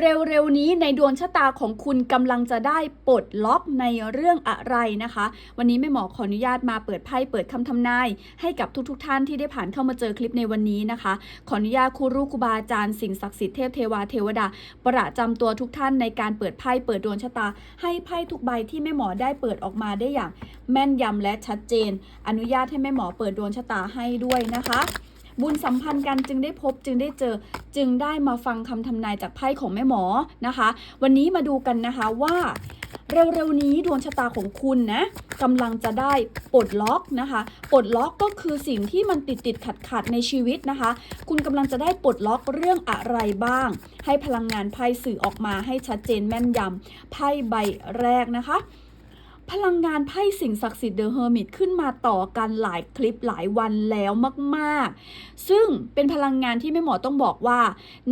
เร็วๆนี้ในดวงชะตาของคุณกำลังจะได้ปลดล็อกในเรื่องอะไรนะคะ วันนี้แม่หมอขออนุญาตมาเปิดไพ่เปิดคำทำนาย ให้กับทุกๆทท่านที่ได้ผ่านเข้ามาเจอคลิปในวันนี้นะคะ ขออนุญาตครูรูครูบาอาจารย์สิ่งศักดิ์สิทธิ์เทพเทวาเทวดา ประจำตัวทุกท่านในการเปิดไพ่เปิดดวงชะตา ให้ไพ่ทุกใบที่แม่หมอได้เปิดออกมาได้อย่าง แม่นยำและชัดเจน อนุญาตให้แม่หมอเปิดดวงชะตาให้ด้วยนะคะ บุญสัมพันธ์กันจึงได้พบจึงได้เจอ จึงได้มาฟังคำทำนายจากไพ่ของแม่หมอนะคะ วันนี้มาดูกันนะคะว่าเร็วๆนี้ดวงชะตาของคุณนะกำลังจะได้ปลดล็อกนะคะปลดล็อกก็คือสิ่งที่มันติดติดขัดขัดในชีวิตนะคะ คุณกำลังจะได้ปลดล็อกเรื่องอะไรบ้าง ให้พลังงานไพ่สื่อออกมาให้ชัดเจนแม่นยำไพ่ใบแรกนะคะ พลังงานไพ่สิ่งศักดิ์สิทธิ์เดอะเฮอร์มิตขึ้นมาต่อกันหลายคลิปหลายวันแล้วมากๆ ซึ่งเป็นพลังงานที่แม่หมอต้องบอกว่า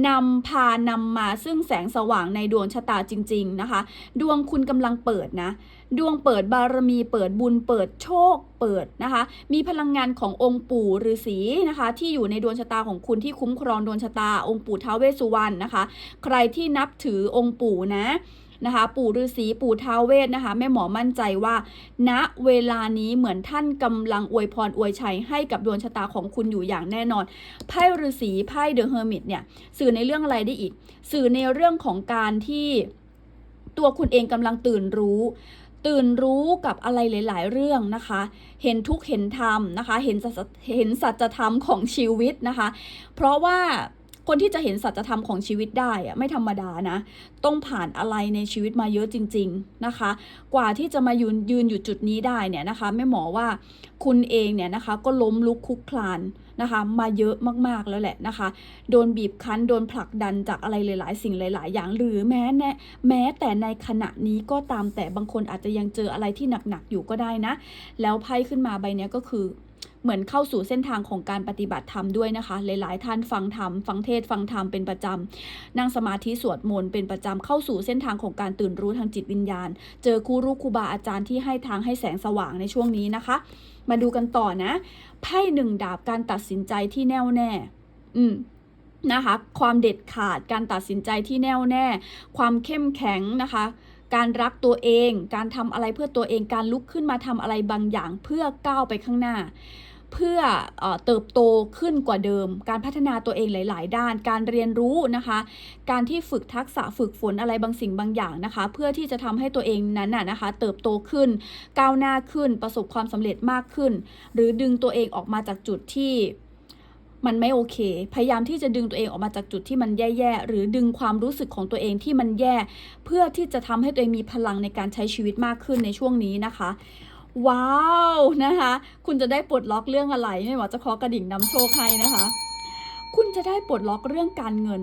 นำพานำมาซึ่งแสงสว่างในดวงชะตาจริง ๆนะคะ ดวงคุณกำลังเปิดนะ ดวงเปิดบารมีเปิดบุญเปิดโชคเปิดนะคะ มีพลังงานขององค์ปู่ฤาษีนะคะ ที่อยู่ในดวงชะตาของคุณที่คุ้มครองดวงชะตาองค์ปู่ท้าวเวสสุวรรณนะคะ ใครที่นับถือองค์ปู่นะ นะคะ ปู่ฤาษีปู่ท้าวเวสนะคะแม่หมอมั่นใจว่า ณเวลานี้เหมือนท่านกำลังอวยพรอวยชัยให้กับดวงชะตาของคุณอยู่อย่างแน่นอนไพ่ฤาษีไพ่เดอะเฮอร์มิตเนี่ยสื่อในเรื่องอะไรได้อีก สื่อในเรื่องของการที่ตัวคุณเองกำลังตื่นรู้ตื่นรู้กับอะไรหลาย ๆ เรื่องนะคะ เห็นทุกเห็นธรรมนะคะ เห็นเห็นสัจธรรมของชีวิตนะคะ เพราะว่า คนที่จะเห็นสัจธรรมของชีวิตได้อะไม่ธรรมดานะ ต้องผ่านอะไรในชีวิตมาเยอะจริง ๆนะคะ กว่าที่จะมายืนยืนอยู่จุดนี้ได้เนี่ยนะคะแม่หมอว่าคุณเองเนี่ยนะคะก็ล้มลุกคลุกคลานนะคะมาเยอะมากๆแล้วแหละนะคะ โดนบีบคั้นโดนผลักดันจากอะไรหลาย ๆ สิ่งหลาย ๆ อย่างหรือแม้แน่แม้แต่ในขณะนี้ก็ตามแต่บางคนอาจจะยังเจออะไรที่หนัก ๆ อยู่ก็ได้นะ แล้วไพ่ขึ้นมาใบเนี้ยก็คือ เหมือนเข้าสู่เส้นทางของการปฏิบัติธรรมด้วยนะคะ หลาย ๆ ท่านฟังธรรมฟังเทศฟังธรรมเป็นประจำนั่งสมาธิสวดมนต์เป็นประจำเข้าสู่เส้นทางของการตื่นรู้ทางจิตวิญญาณ เจอครูรู้ครูบาอาจารย์ที่ให้ทางให้แสงสว่างในช่วงนี้นะคะ มาดูกันต่อนะไพ่หนึ่งดาบการตัดสินใจที่แน่วแน่ อืมนะคะความเด็ดขาดการตัดสินใจที่แน่วแน่ ความเข้มแข็งนะคะ การรักตัวเอง การทำอะไรเพื่อตัวเองการลุกขึ้นมาทำอะไรบางอย่างเพื่อก้าวไปข้างหน้า เพื่อเออเติบโตขึ้นกว่าเดิม การพัฒนาตัวเองหลาย ๆ ด้าน การเรียนรู้นะคะ การที่ฝึกทักษะฝึกฝนอะไรบางสิ่งบางอย่างนะคะ เพื่อที่จะทำให้ตัวเองนั้นน่ะนะคะ เติบโตขึ้น ก้าวหน้าขึ้น ประสบความสำเร็จมากขึ้น หรือดึงตัวเองออกมาจากจุดที่มันไม่โอเค พยายามที่จะดึงตัวเองออกมาจากจุดที่มันแย่ๆ หรือดึงความรู้สึกของตัวเองที่มันแย่ เพื่อที่จะทำให้ตัวเองมีพลังในการใช้ชีวิตมากขึ้นในช่วงนี้นะคะ ว้าวนะคะ คุณจะได้ปลดล็อกเรื่องอะไร ไม่ว่าจะเคาะกระดิ่งนำโชคให้นะคะ คุณจะได้ปลดล็อกเรื่องการเงิน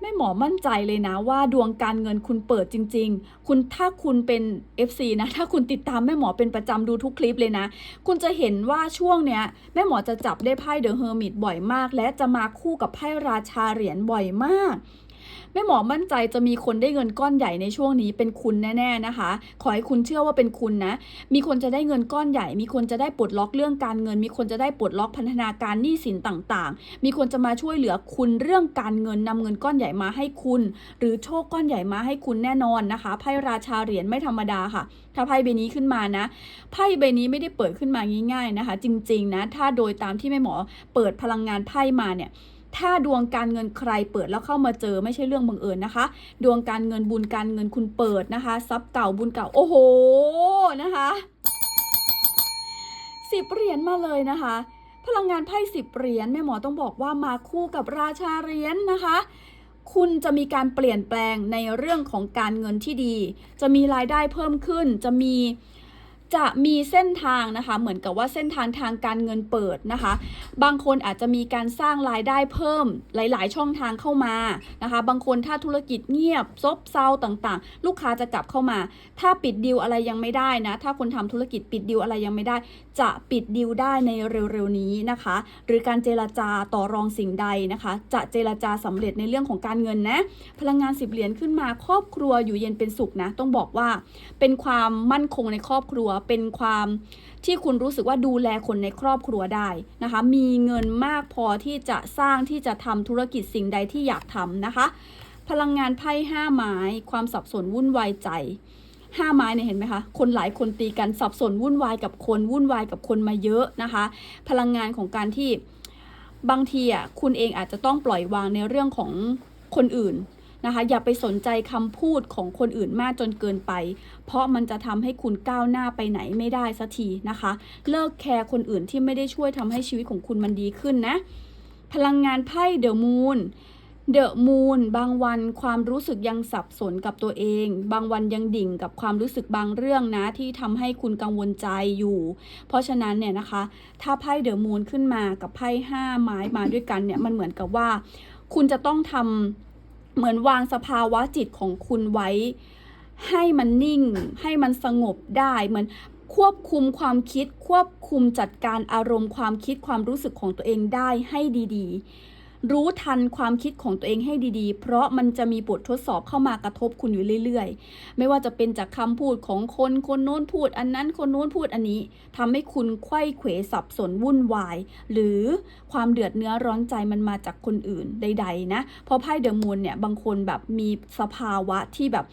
แม่หมอมั่นใจเลยนะว่าดวงการเงินคุณเปิดจริง ๆ คุณถ้าคุณเป็น FC นะถ้าคุณติดตามแม่หมอเป็นประจำดูทุกคลิปเลยนะ คุณจะเห็นว่าช่วงเนี้ยแม่หมอจะจับได้ไพ่เดอะเฮอร์มิตบ่อยมาก และจะมาคู่กับไพ่ราชาเหรียญบ่อยมาก แม่หมอมั่นใจจะมีคนได้เงินก้อนใหญ่ในช่วงนี้เป็นคุณแน่ๆนะคะ ขอให้คุณเชื่อว่าเป็นคุณนะ มีคนจะได้เงินก้อนใหญ่ มีคนจะได้ปลดล็อกเรื่องการเงิน มีคนจะได้ปลดล็อกพัฒนาการหนี้สินต่างๆ มีคนจะมาช่วยเหลือคุณเรื่องการเงินนำเงินก้อนใหญ่มาให้คุณ หรือโชคก้อนใหญ่มาให้คุณแน่นอนนะคะไพ่ราชาเหรียญไม่ธรรมดาค่ะ ถ้าไพ่ใบนี้ขึ้นมานะไพ่ใบนี้ไม่ได้เปิดขึ้นมาง่ายๆนะคะ จริงๆนะถ้าโดยตามที่แม่หมอเปิดพลังงานไพ่มาเนี่ย ถ้าดวงการเงินใครเปิดแล้วเข้ามาเจอไม่ใช่เรื่องบังเอิญนะคะ ดวงการเงินบุญการเงินคุณเปิดนะคะทรัพย์เก่าบุญเก่าโอ้โหนะคะสิบเหรียญมาเลยนะคะ พลังงานไพ่สิบเหรียญแม่หมอต้องบอกว่ามาคู่กับราชาเหรียญนะคะคุณจะมีการเปลี่ยนแปลงในเรื่องของการเงินที่ดี จะมีรายได้เพิ่มขึ้น จะมี จะมีเส้นทางนะคะ เหมือนกับว่าเส้นทางทางการเงินเปิดนะคะ บางคนอาจจะมีการสร้างรายได้เพิ่มหลาย ๆ ช่องทางเข้ามานะคะ บางคนถ้าธุรกิจเงียบซบเซาต่างๆ ลูกค้าจะกลับเข้ามา ถ้าปิดดีลอะไรยังไม่ได้นะ ถ้าคนทำธุรกิจปิดดีลอะไรยังไม่ได้ จะปิดดีลได้ในเร็วๆนี้นะคะ หรือการเจรจาต่อรองสิ่งใดนะคะ จะเจรจาสำเร็จในเรื่องของการเงินนะ พลังงานสิบเหรียญขึ้นมาครอบครัวอยู่เย็นเป็นสุขนะ ต้องบอกว่าเป็นความมั่นคงในครอบครัวเป็นความที่คุณรู้สึกว่าดูแลคนในครอบครัวได้นะคะ มีเงินมากพอที่จะสร้างที่จะทำธุรกิจสิ่งใดที่อยากทำนะคะพพลังงานไพ่ห้าไม้ ความสับสนวุ่นวายใจห้าไม้เนี่ยเห็นไหมคะ คนหลายคนตีกันสับสนวุ่นวายกับคนวุ่นวายกับคนมาเยอะนะคะ พลังงานของการที่บางทีอะคุณเองอาจจะต้องปล่อยวางในเรื่องของคนอื่น นะคะ อย่าไปสนใจคำพูดของคนอื่นมากจนเกินไป เพราะมันจะทำให้คุณก้าวหน้าไปไหนไม่ได้สักทีนะคะ เลิกแคร์คนอื่นที่ไม่ได้ช่วยทำให้ชีวิตของคุณมันดีขึ้นนะ พลังงานไพ่เดอะมูนเดอะมูนบางวันความรู้สึกยังสับสนกับตัวเอง บางวันยังดิ่งกับความรู้สึกบางเรื่องนะที่ทำให้คุณกังวลใจอยู่ เพราะฉะนั้นเนี่ยนะคะ ถ้าไพ่เดอะมูนขึ้นมากับไพ่ห้าไม้มาด้วยกันเนี่ยมันเหมือนกับว่า คุณจะต้องทำ เหมือนวางสภาวะจิตของคุณไว้ ให้มันนิ่ง ให้มันสงบได้เหมือนควบคุมความคิด ควบคุมจัดการอารมณ์ความคิดความรู้สึกของตัวเองได้ให้ดี ๆ รู้ทันความคิดของตัวเองให้ดีๆ เพราะมันจะมีบททดสอบเข้ามากระทบคุณอยู่เรื่อยๆ ไม่ว่าจะเป็นจากคำพูดของคนคนโน้นพูด อันนั้นคนโน้นพูดอันนี้ทำให้คุณไข้เขวสับสนวุ่นวาย หรือความเดือดเนื้อร้อนใจมันมาจากคนอื่นใด ๆ นะเพราะไพ่เดอะมูนเนี่ยบางคนแบบมีสภาวะที่แบบ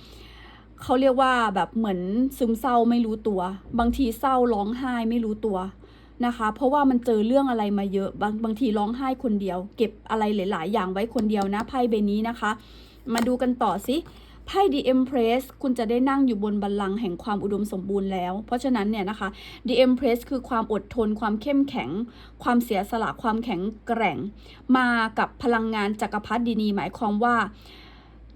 เขาเรียกว่าแบบเหมือนซึมเศร้าไม่รู้ตัว บางทีเศร้าร้องไห้ไม่รู้ตัว นะคะ เพราะว่ามันเจอเรื่องอะไรมาเยอะบางบางทีร้องไห้คนเดียว เก็บอะไรหลาย ๆ อย่างไว้คนเดียวนะไพ่ใบนี้นะคะ มาดูกันต่อสิไพ่ The Empress คุณจะได้นั่งอยู่บนบัลลังก์แห่งความอุดมสมบูรณ์แล้ว เพราะฉะนั้นเนี่ยนะคะ The Empress คือความอดทน ความเข้มแข็ง ความเสียสละ ความแข็งแกร่ง มากับพลังงานจักรพรรดินีหมายความว่า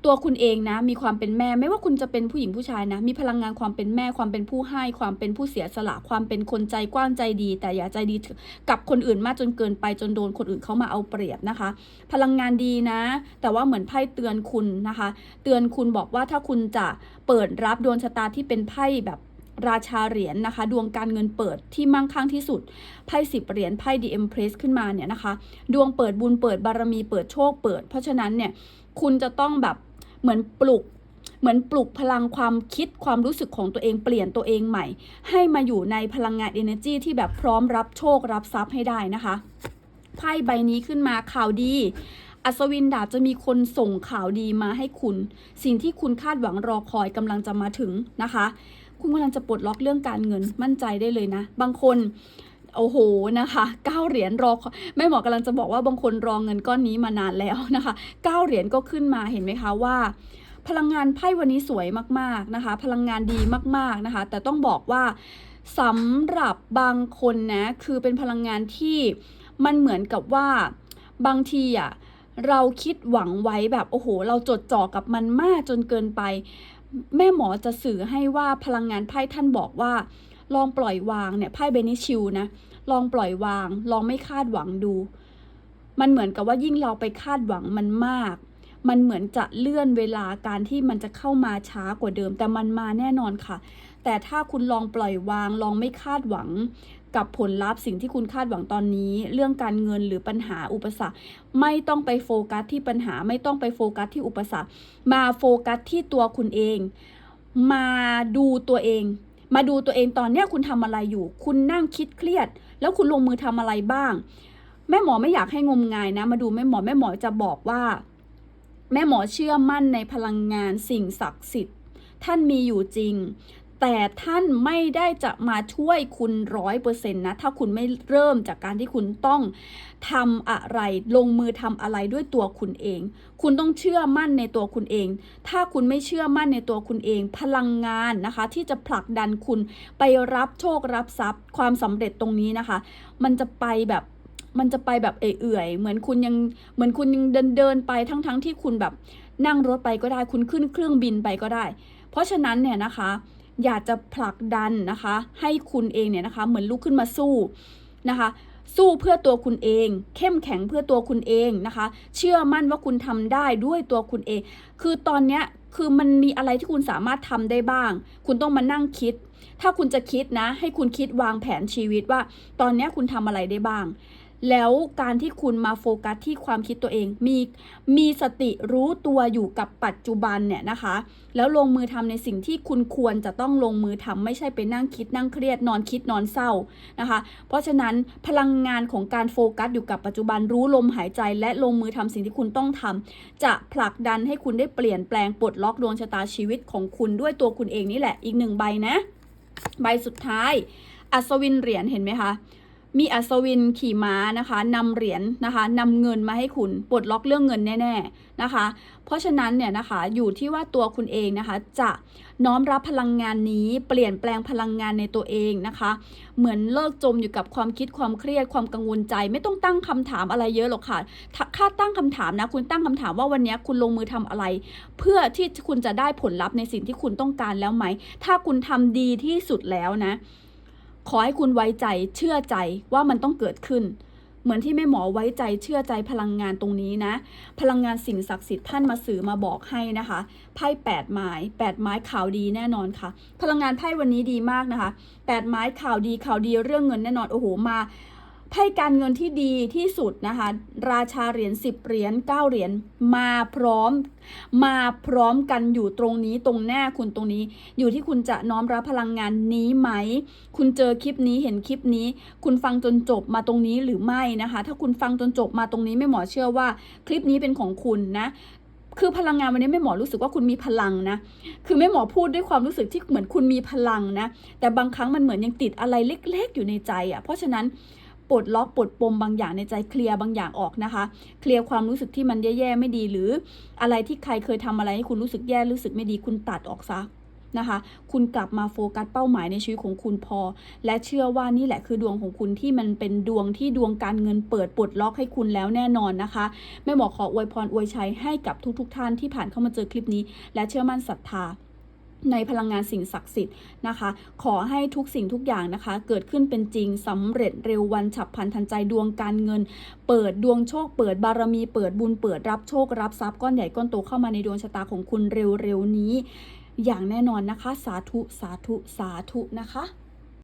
ตัวคุณเองนะ มีความเป็นแม่ไม่ว่าคุณจะเป็นผู้หญิงผู้ชายนะ มีพลังงานความเป็นแม่ความเป็นผู้ให้ ความเป็นผู้เสียสละความเป็นคนใจกว้างใจดี แต่อย่าใจดีกับคนอื่นมากจนเกินไปจนโดนคนอื่นเขามาเอาเปรียบนะคะ พลังงานดีนะ แต่ว่าเหมือนไพ่เตือนคุณนะคะ เตือนคุณบอกว่าถ้าคุณจะเปิดรับดวงชะตาที่เป็นไพ่แบบราชาเหรียญนะคะ ดวงการเงินเปิดที่มั่งคั่งที่สุดไพ่สิบเหรียญไพ่ดีเอ็มเพรสขึ้นมาเนี่ยนะคะ ดวงเปิดบุญเปิดบารมีเปิดโชคเปิด เพราะฉะนั้นเนี่ยคุณจะต้องแบบ เหมือนปลุก เหมือนปลุกพลังความคิดความรู้สึกของตัวเองเปลี่ยนตัวเองใหม่ ให้มาอยู่ในพลังงาน energy ที่แบบพร้อมรับโชครับทรัพย์ให้ได้นะคะไพ่ใบนี้ขึ้นมาข่าวดีอัศวินดาบจะมีคนส่งข่าวดีมาให้คุณ สิ่งที่คุณคาดหวังรอคอยกำลังจะมาถึงนะคะ คุณกำลังจะปลดล็อกเรื่องการเงินมั่นใจได้เลยนะ บางคน โอ้โหนะคะเก้าเหรียญรอแม่หมอกำลังจะบอกว่าบางคนรอเงินก้อนนี้มานานแล้วนะคะเก้าเหรียญก็ขึ้นมาเห็นไหมคะว่า พลังงานไพ่วันนี้สวยมากๆนะคะ พลังงานดีมากๆนะคะ แต่ต้องบอกว่าสำหรับบางคนนะคือเป็นพลังงานที่มันเหมือนกับว่าบางทีอะเราคิดหวังไว้แบบโอ้โห เราจดจ่อกับมันมากจนเกินไป แม่หมอจะสื่อให้ว่าพลังงานไพ่ท่านบอกว่า ลองปล่อยวางเนี่ยไพ่เบนิชิวนะ ลองปล่อยวาง ลองไม่คาดหวังดู มันเหมือนกับว่ายิ่งเราไปคาดหวังมันมาก มันเหมือนจะเลื่อนเวลาการที่มันจะเข้ามาช้ากว่าเดิม แต่มันมาแน่นอนค่ะ แต่ถ้าคุณลองปล่อยวาง ลองไม่คาดหวังกับผลลัพธ์สิ่งที่คุณคาดหวังตอนนี้ เรื่องการเงินหรือปัญหาอุปสรรค ไม่ต้องไปโฟกัสที่ปัญหาไม่ต้องไปโฟกัสที่อุปสรรค มาโฟกัสที่ตัวคุณเอง มาดูตัวเอง มาดูตัวเองตอนเนี้ยคุณทำอะไรอยู่ คุณนั่งคิดเครียด แล้วคุณลงมือทำอะไรบ้าง แม่หมอไม่อยากให้งมงายนะ มาดูแม่หมอแม่หมอจะบอกว่า แม่หมอเชื่อมั่นในพลังงานสิ่งศักดิ์สิทธิ์ ท่านมีอยู่จริง แต่ท่านไม่ได้จะมาช่วยคุณร้อยเปอร์เซ็นต์นะ ถ้าคุณไม่เริ่มจากการที่คุณต้องทำอะไรลงมือทำอะไรด้วยตัวคุณเอง คุณต้องเชื่อมั่นในตัวคุณเอง ถ้าคุณไม่เชื่อมั่นในตัวคุณเอง พลังงานนะคะ ที่จะผลักดันคุณไปรับโชครับทรัพย์ ความสำเร็จตรงนี้นะคะ มันจะไปแบบมันจะไปแบบเอื่อย เหมือนคุณยังเหมือนคุณยังเดินเดินไปทั้งๆทที่คุณแบบนั่งรถไปก็ได้ คุณขึ้นเครื่องบินไปก็ได้ เพราะฉะนั้นเนี่ยนะคะ อยากจะผลักดันนะคะ ให้คุณเองเนี่ยนะคะ เหมือนลุกขึ้นมาสู้นะคะ สู้เพื่อตัวคุณเอง เข้มแข็งเพื่อตัวคุณเองนะคะ เชื่อมั่นว่าคุณทำได้ด้วยตัวคุณเอง คือตอนเนี้ยคือมันมีอะไรที่คุณสามารถทำได้บ้าง คุณต้องมานั่งคิด ถ้าคุณจะคิดนะ ให้คุณคิดวางแผนชีวิตว่า ตอนนี้คุณทำอะไรได้บ้าง แล้วการที่คุณมาโฟกัสที่ความคิดตัวเอง มีมีสติรู้ตัวอยู่กับปัจจุบันเนี่ยนะคะ แล้วลงมือทำในสิ่งที่คุณควรจะต้องลงมือทำไม่ใช่ไปนั่งคิดนั่งเครียดนอนคิดนอนเศร้านะคะ เพราะฉะนั้นพลังงานของการโฟกัสอยู่กับปัจจุบันรู้ลมหายใจ และลงมือทำสิ่งที่คุณต้องทำจะผลักดันให้คุณได้เปลี่ยนแปลงปลดล็อกดวงชะตาชีวิตของคุณด้วยตัวคุณเองนี่แหละอีกหนึ่งใบนะ ใบสุดท้ายอัศวินเหรียญเห็นไหมคะ มีอัศวินขี่ม้านะคะนำเหรียญนะคะนำเงินมาให้คุณปลดล็อกเรื่องเงินแน่ ๆนะคะ เพราะฉะนั้นเนี่ยนะคะอยู่ที่ว่าตัวคุณเองนะคะ จะน้อมรับพลังงานนี้เปลี่ยนแปลงพลังงานในตัวเองนะคะ เหมือนเลิกจมอยู่กับความคิดความเครียดความกังวลใจ ไม่ต้องตั้งคำถามอะไรเยอะหรอกค่ะถ้าค่าตั้งคำถามนะ คุณตั้งคำถามว่าวันนี้คุณลงมือทำอะไร เพื่อที่คุณจะได้ผลลัพธ์ในสิ่งที่คุณต้องการแล้วไหม ถ้าคุณทำดีที่สุดแล้วนะ ขอให้คุณไว้ใจเชื่อใจว่ามันต้องเกิดขึ้น เหมือนที่แม่หมอไว้ใจเชื่อใจพลังงานตรงนี้นะ พลังงานสิ่งศักดิ์สิทธิ์ท่านมาสื่อมาบอกให้นะคะไพ่แปดไม้แปดไม้ข่าวดีแน่นอนค่ะ พลังงานไพ่วันนี้ดีมากนะคะแปดไม้ข่าวดีข่าวดีเรื่องเงินแน่นอนโอ้โหมา ไพ่การเงินที่ดีที่สุดนะคะ ราชาเหรียญ10เหรียญ9เหรียญมาพร้อม มาพร้อมกันอยู่ตรงนี้ตรงหน้าคุณตรงนี้ อยู่ที่คุณจะน้อมรับพลังงานนี้ไหม คุณเจอคลิปนี้เห็นคลิปนี้ คุณฟังจนจบมาตรงนี้หรือไม่นะคะ ถ้าคุณฟังจนจบมาตรงนี้ไม่หมอเชื่อว่า คลิปนี้เป็นของคุณนะคือพลังงานวันนี้แม่หมอรู้สึกว่าคุณมีพลังนะ คือแม่หมอพูดด้วยความรู้สึกที่เหมือนคุณมีพลังนะ แต่บางครั้งมันเหมือนยังติดอะไรเล็ก ๆ อยู่ในใจอะ่ะ เพราะฉะนั้น ปลดล็อกปลดปมบางอย่างในใจเคลียร์บางอย่างออกนะคะ เคลียร์ความรู้สึกที่มันแย่ๆไม่ดีหรืออะไรที่ใครเคยทำอะไรให้คุณรู้สึกแย่รู้สึกไม่ดีคุณตัดออกซะนะคะ คุณกลับมาโฟกัสเป้าหมายในชีวิตของคุณพอ และเชื่อว่านี่แหละคือดวงของคุณที่มันเป็นดวงที่ดวงการเงินเปิดปลดล็อกให้คุณแล้วแน่นอนนะคะแม่หมอขออวยพรอวยชัยให้กับทุกๆทท่านที่ผ่านเข้ามาเจอคลิปนี้ และเชื่อมั่นศรัทธา ในพลังงานสิ่งศักดิ์สิทธิ์นะคะ ขอให้ทุกสิ่งทุกอย่างนะคะ เกิดขึ้นเป็นจริงสำเร็จเร็ววันฉับพลันทันใจดวงการเงิน เปิดดวงโชค เปิดบารมีเปิดบุญเปิดรับโชครับทรัพย์ก้อนใหญ่ก้อนโตเข้ามาในดวงชะตาของคุณเร็วๆนี้ อย่างแน่นอนนะคะ สาธุสาธุสาธุนะคะ